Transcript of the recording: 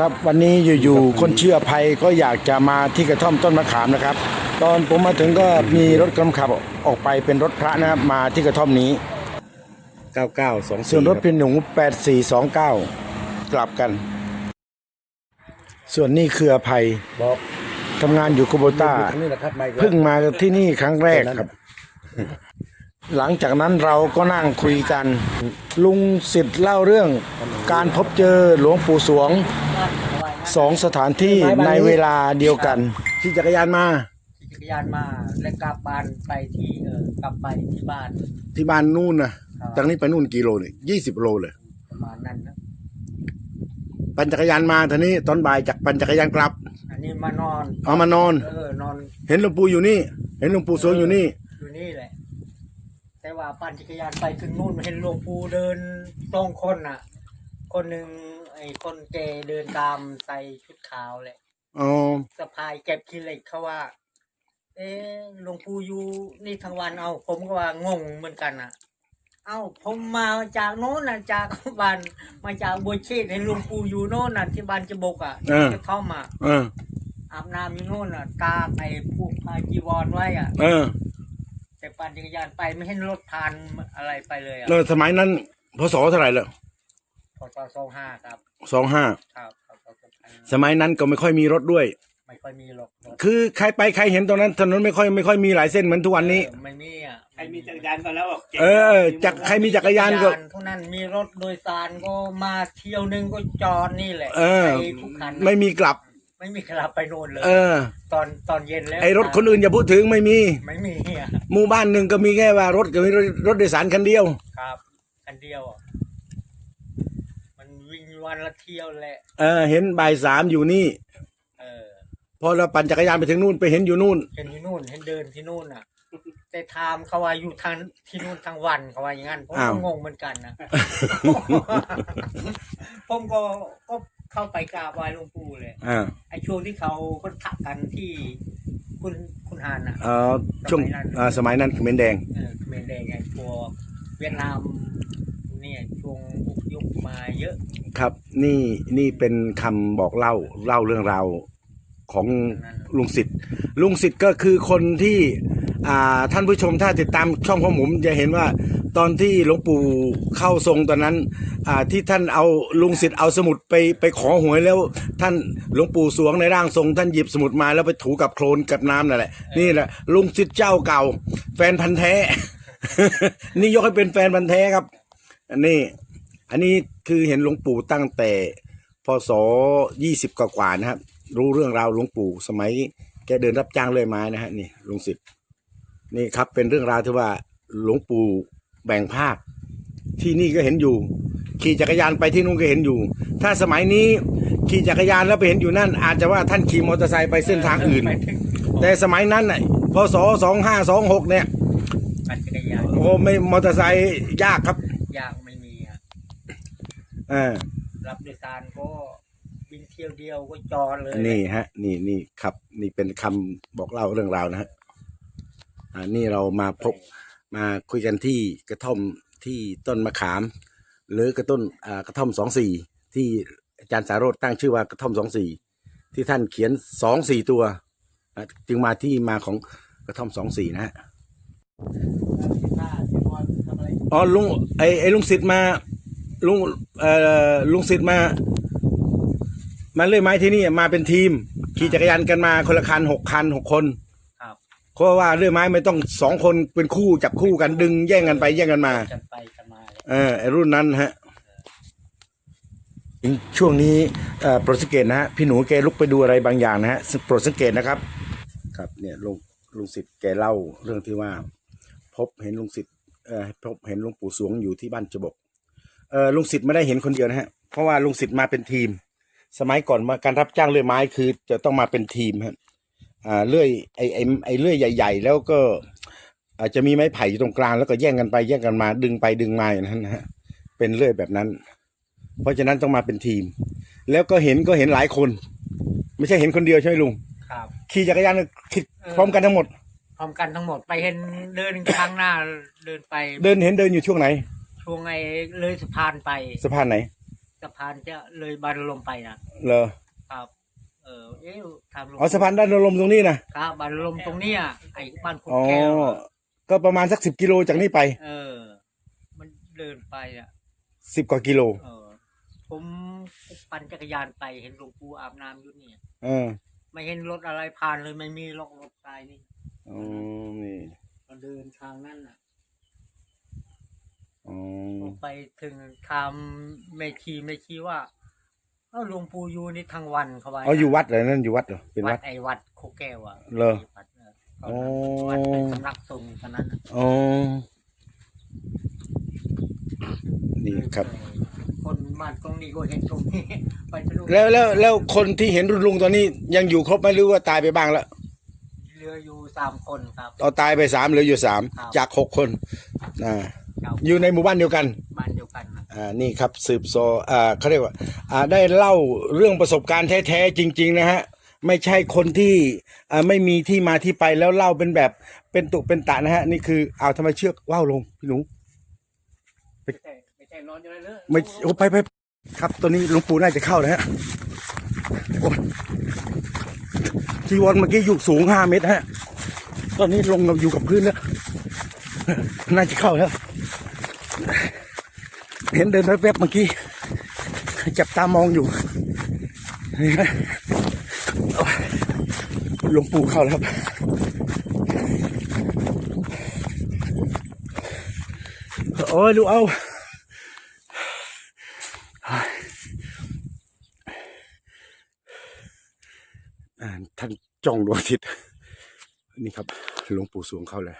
ครับวันนี้อยู่ๆคนเชื่อภัยก็อยากจะมาที่กระท่อมต้นมะขามนะครับ ตอนผมมาถึงก็มีรถกำลังขับออกไปเป็นรถพระนะครับมาที่กระท่อมนี้เก้าเก้าสองส่วนรถเป็นหนู8429 กลับกัน ส่วนนี้คืออภัยบอกทำงานอยู่โคโบต้าครั้งนี้แหละครับไม่เพิ่งมาที่นี่ครั้งแรกครับ หลังจากนั้นเราก็นั่งคุยกัน ลุงสิทธิ์เล่าเรื่องการพบเจอหลวงปู่สวงสองสถานที่ในเวลาเดียวกันขี่จักรยานมาขี่จักรยานมาและกลับบ้านไปที่เออกลับไปที่บ้าน ที่บ้านนู่นนะครับจากนี้ไปนู่นกี่โลเนี่ยยี่สิบโลเลยประมาณนั้นนะปั่นจักรยานมาทีนี้ตอนบ่ายจากปั่นจักรยานกลับ อันนี้มานอนเอามานอน เออนอน เห็นหลวงปู่อยู่นี่ เห็นหลวงปู่สวงอยู่นี่อยู่นี่แหละ แต่ว่าปั่นจักรยานไปถึงนู่นเห็นหลวงปู่เดินตรงคนน่ะ คนหนึ่งไอ้คนเกเดินตามใส่ชุดขาวแหละอ๋อสะพายเก็บขี้เหล็กเขาว่า เอ๊ะหลวงปู่อยู่นี่ทั้งวันเอา ผมก็ว่างงเหมือนกันน่ะ เอ้าผมมาจากโน้นน่ะจากบ้านมาจากบัวเชษเห็นหลวงปู่อยู่โน่นน่ะที่บ้านจบกอะที่กระท่อมอะเออ อาบน้ำอยู่โน่นน่ะตาไปผูกผ้าจีวรไว้อะ เออ แต่ปั่นจักรยานไปไม่เห็นรถผ่านอะไรไปเลยอะแล้วสมัยนั้นพศเท่าไหร่ละพศสองห้าครับสองห้าครับครับครับครับสมัยนั้นก็ไม่ค่อยมีรถด้วย ไม่ค่อยมีหรอกรถคือใครไปใครเห็นตรงนั้นถนนไม่ค่อยไม่ค่อยมีหลายเส้นเหมือนทุกวันนี้ เออไม่มีอะใครมีจักรยานก็แล้วบอกเจ๋งเออจากใครมีจักรยานก็ เท่านั้นมีรถโดยสารก็มาเที่ยวหนึงก็จอดนี่แหละเออ ไปทุกคันไม่มีกลับ ไม่มีกลับไปโน่นเลย เออ ตอนตอนเย็นแล้วไอรถคนอื่นอย่าพูดถึงไม่มี ไม่มีอะหมู่บ้านหนึ่งก็มีแค่ว่ารถก็มีรถรถโดยสารคันเดียว ครับคันเดียวอะมันวิ่งวันละเที่ยวแหละ เออ เห็นบ่ายสามอยู่นี่ เออ พอเราปั่นจักรยานไปถึงนู่นไปเห็นอยู่นู่น เห็นที่นู่นเห็นเดินที่นู่นอะ แต่ถามเขาว่าอยู่ทางที่นู่นทั้งวันเขาว่าอย่างนั้นผมอ้าว ก็งงเหมือนกันนะ ผมก็ก็ เข้าไปกราบไหว้หลวงปู่เลยอ่าไอ้ช่วงที่เขาก็ทักกันที่คุณคุณหานอะ เออช่วงอ่าสมัยนั้นเขมรแดง เออเขมรแดงไงพวกเวียดนามเนี่ยช่วงอพยพมาเยอะครับนี่นี่เป็นคำบอกเล่าเล่าเรื่องราวของลุงสิทธิ์ลุงสิทธิ์ก็คือคนที่อ่า ท่านผู้ชมถ้าติดตามช่องของผมจะเห็นว่าตอนที่หลวงปู่เข้าทรงตอนนั้นที่ท่านเอาลุงสิทธิ์เอาสมุดไปไปขอหวยแล้ว ท่านหลวงปู่สวงในร่างทรง ท่านหยิบสมุดมาแล้วไปถูกับโคลนกับน้ำนั่นแหละนี่แหละลุงสิทธิ์เจ้าเก่า แฟนพันธ์แท้ นี่ยกให้เป็นแฟนพันธ์แท้ครับอันนี้อันนี้คือเห็นหลวงปู่ตั้งแต่พศยี่สิบกว่าๆนะครับ รู้เรื่องราวหลวงปู่สมัยแกเดินรับจ้างเลยไม้นะฮะนี่ลุงสิทธิ์ นี่ครับเป็นเรื่องราวที่ว่าหลวงปู่แบ่งภาค ที่นี่ก็เห็นอยู่ ขี่จักรยานไปที่นู่นก็เห็นอยู่ ถ้าสมัยนี้ขี่จักรยานแล้วไปเห็นอยู่นั่น อาจจะว่าท่านขี่มอเตอร์ไซค์ไปเส้นทางอื่นไปถึงแต่สมัยนั้นน่ะพศสองห้าสองหกเนี่ยปั่นจักรยานโอ้ไม่มอเตอร์ไซค์ยากครับยางไม่มีอะเออรับโดยสารก็วิ่งเที่ยวเดียวก็จอดเลย นี่ฮะ นี่นี่ครับ นี่เป็นคำบอกเล่าเรื่องราวนะฮะ อ่านี่เรามาพบมาคุยกันที่กระท่อมที่ต้นมะขาม หรือกระต้นอ่ากระท่อมสองสี่ที่อาจารย์สารโรธตั้งชื่อว่ากระท่อมสองสี่ที่ท่านเขียนสองสี่ตัวอะจึงมาที่มาของกระท่อมสองสี่นะฮะอ๋อลุงไอไอลุงสิทธิ์มาลุงเอ่อลุงสิทธิ์มามาเลื่อยไม้ที่นี่มาเป็นทีม ขี่จักรยานกันมาคนละคันหกคันหกคน เพราะว่าเลื่อยไม้ไม่ต้องสองคนเป็นคู่จับคู่กันดึงแย่งกันไปแย่งกันมากันไปกันมาเลยเออไอรุ่นนั้นฮะช่วงนี้เอ่อโปรดสังเกตนะฮะพี่หนูแกลุกไปดูอะไรบางอย่างนะฮะโปรดสังเกตนะครับ ครับเนี่ยลุงลุงสิทธิ์แกเล่าเรื่องที่ว่า พบเห็นลุงสิทธิ์เอ่อพบเห็นหลุงปู่สวงอยู่ที่บ้านจบกเออลุงสิทธิ์ไม่ได้เห็นคนเดียวนะฮะเพราะว่าลุงสิทธิ์มาเป็นทีม สมัยก่อนมาการรับจ้างเลื่อยไม้คือ จะต้องมาเป็นทีมฮะ อ่าเลื่อยไอไอไอเลื่อยใหญ่ ๆ แล้วก็อาจจะมีไม้ไผ่อยู่ตรงกลางแล้วก็แย่งกันไปแย่งกันมา ดึงไปดึงมาอย่างนั้นนะฮะเป็นเลื่อยแบบนั้น เพราะฉะนั้นต้องมาเป็นทีม แล้วก็เห็นก็เห็นหลายคน ไม่ใช่เห็นคนเดียวใช่ไหมลุงครับ ขี่จักรยานขี่พร้อมกันทั้งหมด พร้อมกันทั้งหมดไปเห็นเดินข้างหน้าเดินไปเดินเห็นเดินอยู่ช่วงไหน ช่วงไอ้เลยสะพานไปสะพานไหนสะพานจะเลยบานลมไปนะเหรอครับ เออเอ๊ะทำลงอ๋อสะพานด้านลมตรงนี้นะครับบานลมตรงเนี้ยไอ้บ้านคุกอ๋อแก้วอะก็ประมาณสักสิบกิโลจากนี่ไปเออ มันเดินไปอะ สิบกว่ากิโลเออ ผมปั่นจักรยานไปเห็นหลวงปู่อาบน้ำอยู่เนี่ย เออไม่เห็นรถอะไรผ่านเลยไม่มีรถรถตายนี่อ๋อนี่เราเดินทางนั้นน่ะอ๋อพอไปถึงทำเมชีเมชีว่า เอ้าหลวงปู่อยู่นี่ทั้งวันเขาไว้อ๋ออยู่วัดเหรอนั่นอยู่วัดเหรอเป็นวัวัด ดไอ้วัดโคแก้วอะเหรอวัดเอออ๋อ วัดเป็นสำนักสงฆ์ตอนนั้นน่ะอ๋อนี่ครับ คนมาตรงนี้ก็เห็นตรงนี้ ไปทะลุแล้วแล้วแล้วคนที่เห็นรุ่นลุงตอนนี้ยังอยู่ครบไหมหรือว่าตายไปบ้างแล้วเรืออยู่สามคนครับ เอาตายไปสามเหลืออยู่สามครับ จากหกคนอ่าชาวอยู่ในหมู่บ้านเดียวกัน บ้านเดียวกันนะ อ่านี่ครับสืบโซอ่าเขาเรียกว่าอ่าได้เล่าเรื่องประสบการณ์แท้ๆจริง ๆ นะฮะไม่ใช่คนที่อ่าไม่มีที่มาที่ไปแล้วเล่าเป็นแบบเป็นตุเป็นตะนะฮะนี่คือเอาทำไมเชือกว่าวลงพี่หนูไม่ใช่ไม่ใช่นอนอยู่เลยเลยไม่โอ้ไปไปครับตัวนี้หลวงปู่น่าจะเข้านะฮะโอ้จีวรเมื่อกี้อยู่สูงห้าเมตรฮะ ตอนนี้ลงมาอยู่กับพื้นแล้ว น่าจะเข้าแล้ว เห็นเดินแวบๆเมื่อกี้ จับตามองอยู่นี่ฮะหลวงปู่เข้าแล้วครับ โอ้ยลูกเอาท่านจ้องดวงอาทิตย์นี่ครับหลวงปู่สวงเข้าเลย